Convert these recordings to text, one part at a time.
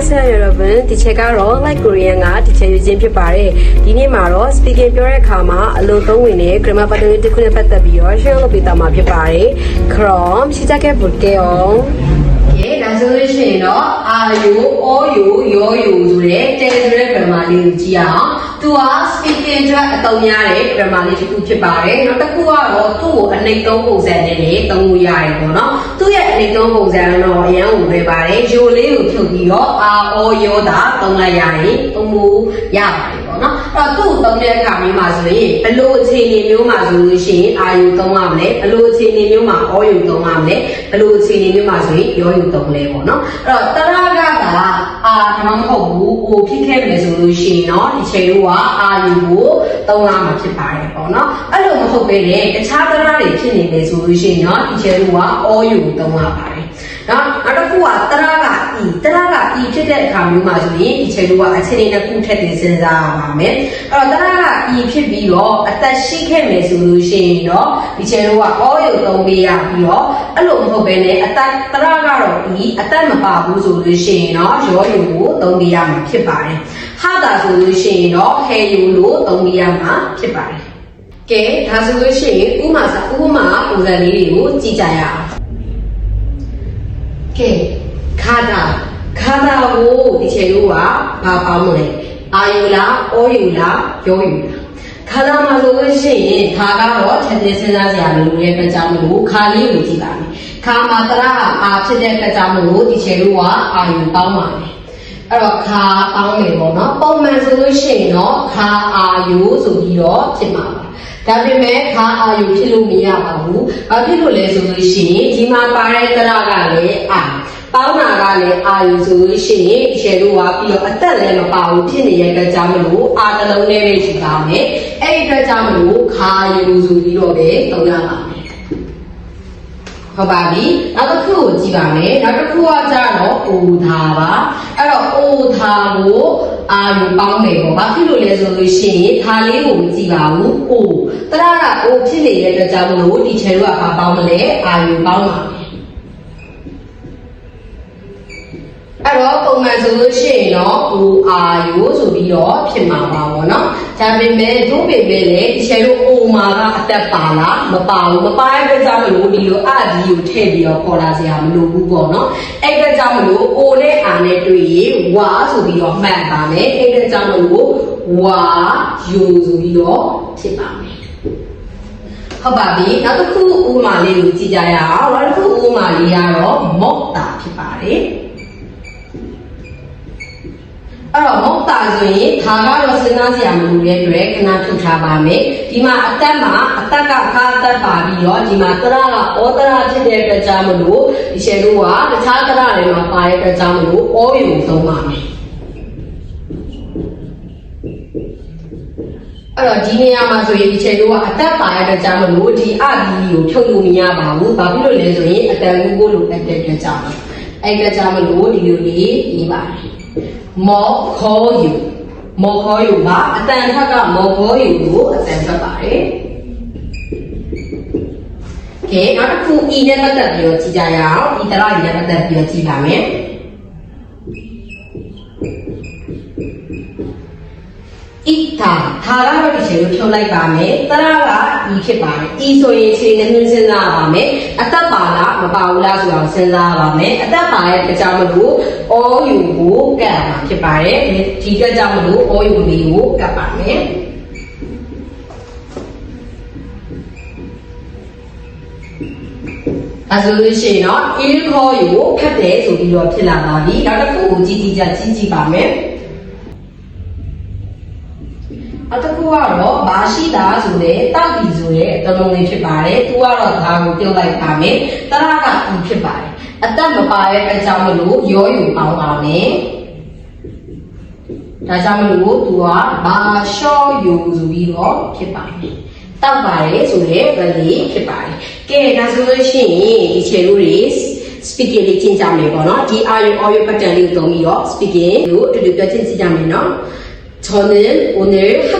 안녕하세요 여러분 디체가로 like Korean က 디체 ယူခြင်းဖြစ်ပါတယ်ဒီနေ့မှာတော့ speaking ပြောတဲ့အခါမှာအလိုသုံးဝင်တဲ့ grammar pattern တွေတစ်ခုနဲ့ပတ်သက်ပြီးတော့ share လုပ်ပေးသွားမှာဖြစ်ပါတယ် 그럼 시작해 볼게요 예, ဒါဆိုလို့ရှိရင်တော့အာယိုအောယိုယောယိုဆိုတဲ့တဲဆိုတဲ့ grammar လေးကိုကြည့်အောင် သူက speaking အတွက်အသုံးများတဲ့ grammar လေးတစ်ခုဖြစ်ပါတယ်နောက်တစ်ခုကတော့သူ့ကိုအနှိမ့်သုံးပုံစံနဲ့လည်းသုံးလို့ရတယ်ပေါ့နော်သူ့ရဲ့အနှိမ့်သုံးပုံစံကတော့အရန်ကိုပဲပါတယ်ယိုလေးကိုဖြုတ်ပြီးတော့အာအောယောတာသုံးလိုက်ရတယ်သုံးလို့ရပါတယ် ပေါ့နော်အဲ့တော့သူ့သုံးတဲ့အခါမျိုးမှာဆိုရင်ဘလို့အခြေအနေမျိုးမှာဆိုလို့ရှိရင်အာယုသုံးရမလဲဘလို့အခြေအနေမျိုးမှာအောယုသုံးရမလဲဘလို့အခြေအနေမျိုးမှာဆိုရင်ရောယုသုံးလဲပေါ့နော်အဲ့တော့တရကကအာဒါမှမဟုတ်ဘူးအိုဖြစ်ခဲ့မယ်ဆိုလို့ရှိရင်တော့ဒီချိန်တို့ကအာယုကိုသုံးရမှာဖြစ်ပါတယ်ပေါ့နော်အဲ့လိုမဟုတ်ဘဲနဲ့တခြားတရတွေဖြစ်နေတယ်ဆိုလို့ရှိရင်တော့ဒီချိန်တို့ကအောယုကိုသုံးရပါတယ်နော်နောက် ရကဤတရကဤဖြစ်တဲ့အခါမျိုးမှာဆိုရင်ဒီချိန်တော့အခြေအနေတစ်ခုထက်တင်စဉ်းစားရပါမယ်အဲ့တော့တရကဤဖြစ်ပြီးတော့အသက်ရှိခဲ့မယ်ဆိုလို့ရှိရင်တော့ဒီချိန်တော့အောယိုသုံးပေးရပြီးတော့အဲ့လိုမဟုတ်ဘဲနဲ့အသက်တရကတော့ဤအသက်မပါဘူးဆိုလို့ရှိရင်တော့ရောယိုကိုသုံးပေးရမှာဖြစ်ပါတယ်ဟာတာဆိုလို့ရှိရင်တော့ဟဲယိုလို့သုံးပေးရမှာဖြစ်ပါတယ်ကဲဒါဆိုလို့ရှိရင်ဥမာစာဥပမာပုံစံလေးတွေကိုကြည့်ကြရအောင်ကဲ ခါတာခါတာကိုဒီချိန်လို့ကဘာပေါင်းမလဲအာယူလားအောယူလားယောယူလားခါတာမှာဆိုလို့ရှိရင်ခါကတော့ချက်ချင်းစဉ်းစားစရာမလိုတဲ့အတွက်ကြောင့်မလို့ခါလေးကိုကြည့်ပါမယ်ခါမှာတရကအာဖြစ်တဲ့အတွက်ကြောင့်မလို့ဒီချိန်လို့ကအာယူပေါင်းပါမယ်အဲ့တော့ခါပေါင်းမယ်ပေါ့နော်ပုံမှန်ဆိုလို့ရှိရင်တော့ခါအာယူဆိုပြီးတော့ဖြစ်မှာပါဒါပေမဲ့ခါအာယူဖြစ်လို့မရပါဘူး။ဘာဖြစ်လို့လဲဆိုလို့ရှိရင်ဒီမှာပါတဲ့တရကလည်းအာပေါင်းတာက လည်းအာယူဆိုလို့ရှိရင်ရှယ်လို့ဝါပြီးတော့အသက်လည်းမပါဘူးဖြစ်နေတဲ့အတွက်ကြောင့်မလို့အာတလုံးနဲ့ပဲရှိပါမယ်။အဲ့ဒီအတွက်ကြောင့်မလို့ခါယူဆိုပြီးတော့ပဲသုံးရပါမယ်။ဟုတ်ပါပြီနောက်တစ်ခုကိုကြည့်ပါမယ်နောက်တစ်ခုကကြတော့အိုသာပါအဲ့တော့အိုသာကိုအာယူပေါင်းတယ်ပေါ့ဘာဖြစ်လို့လဲဆိုလို့ရှိရင်ဒါလေးကိုမကြည့်ပါဘူးအိုတရကအိုဖြစ်နေတဲ့အတွက်ကြောင့်မလို့ဒီချယ်တို့ကဘာပေါင်းမလဲအာယူပေါင်းပါမယ် အဲ့တော့ပုံမှန်ဆိုလို့ရှိရင်တော့ O R U ဆိုပြီးတော့ဖြစ်မှာပါဗောနော်။ဒါပေမဲ့တို့ပေမဲ့လေဒီရှယ်တို့ O မှာကအတက်ပါလားမပါဘူးမပါတဲ့အတွက်ကြောင့်မလို့ဒီလိုအဒီကိုထည့်ပြီးတော့ပေါ်လာစရာမလိုဘူးပေါ့နော်။အဲ့အတွက်ကြောင့်မလို့ O နဲ့ R နဲ့တွေ့ရင်ဝါဆိုပြီးတော့မှတ်ပါမယ်။အဲ့အတွက်ကြောင့်မလို့ဝါ U ဆိုပြီးတော့ဖြစ်ပါမယ်။ဟုတ်ပါပြီနောက်တစ်ခုဥမာလေးကိုကြည့်ကြရအောင်နောက်တစ်ခုဥမာလေးကတော့မော့တာဖြစ်ပါတယ် အဲ့တော့မော့တာဆိုရင်ဒါကတော့စဉ်းစားစရာမလိုတဲ့အတွက်ခဏထုတ်ထားပါမယ်ဒီမှာအသက်မှာအသက်ကခါအသက်ပါပြီးတော့ဒီမှာတရကဩတရဖြစ်တဲ့အတွက်ကြောင့်မလို့ဒီရှယ်တို့ကတခြားတရတွေမှာပါတဲ့အတွက်ကြောင့်မလို့ဩယူသုံးပါမယ်အဲ့တော့ဒီနေရာမှာဆိုရင်ဒီချိန်တော့အသက်ပါရတဲ့ကြောင့်မလို့ဒီအဒီကိုဖြုတ်လို့မရပါဘူး။ဘာဖြစ်လို့လဲဆိုရင်အတန်ကူကိုလိုအပ်တဲ့အတွက်ကြောင့်အဲ့ဒါကြောင့်မလို့ဒီလိုလေးရေးပါတယ်။ မောခေါ်ယူမောခေါ်ယူကအတန်ထက်ကမောခေါ်ယူကိုအတန်ထွက်ပါတယ်။ကဲနောက်တစ်ခု e နဲ့ပတ်သက်ပြီးတော့ကြည့်ကြရအောင်။ e တရ e နဲ့ပတ်သက်ပြီးတော့ကြည့်ပါမယ်။ဣတာဒါကတော့ဒီချိန်ကိုဖြုတ်လိုက်ပါမယ်တရကဤဖြစ်ပါတယ်ဤဆိုရင်ချိန်နဲ့နှင်းစဉ်းစားပါမယ်အသက် ပါလားမပါဘူးလားဆိုတော့စဉ်းစားပါမယ်အသက်ပါရဲ့အကြောင်းမလို့အောယူကိုကတ်မှာဖြစ်ပါတယ်ဒီကကြောင့်မလို့အောယူလေးကိုကတ်ပါမယ်အဲဆိုလို့ရှိရင်တော့ il ခေါ်ယူကိုဖတ်တယ်ဆိုပြီးတော့ဖြစ်လာပါပြီနောက်တစ်ခုကိုကြည့်ကြည့်ကြကြည့်ကြည့်ပါမယ် အတကူကတော့ဘာရှိတာဆိုတဲ့တောက်ပြီဆိုတဲ့အတလုံးလေးဖြစ်ပါတယ်။သူကတော့ဒါကိုပြုတ်လိုက်ပါမယ်။တရကသူဖြစ်ပါတယ်။အသက်မပါတဲ့အတွက်ကြောင့်မလို့ရောယူပေါင်းပါမယ်။ဒါကြောင့်မလို့သူကဘာရှော့ယူဆိုပြီးတော့ဖြစ်ပါတယ်။တောက်ပါတယ်ဆိုတဲ့ဗလီဖြစ်ပါတယ်။ကဲဒါဆိုလို့ရှိရင်ဒီခြေလို့တွေ speaking လေးကျင့်ကြမယ်ပေါ့နော်။ဒီ audio audio pattern လေးကိုသုံးပြီးတော့ speaking ကိုအတူတူပြောချင်းကြည့်ကြမယ်နော်။ 저는 오늘 학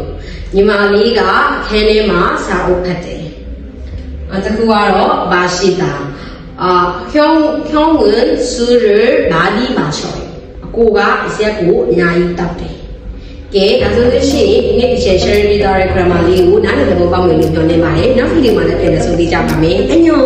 ညီမလေးကအခန်းထဲမှာစာအုပ်ဖတ်တယ်အတကူကတော့ဘာရှိတာအာဖြောင်းဖြောင်းဝင်စူရဘာဒီမာရှောအကိုကအစက်ကိုအများကြီးတောက်တယ်ကဲဒါဆိုလို့ရှိရင်ဒီနေ့ share ပေးထားတဲ့ grammar လေးကိုနားလည်သဘောပေါက်မယ်လို့ပြောနေပါတယ်နောက်ဗီဒီယိုမှာလည်းပြန်လည်ဆုံတွေ့ကြပါမယ်အညော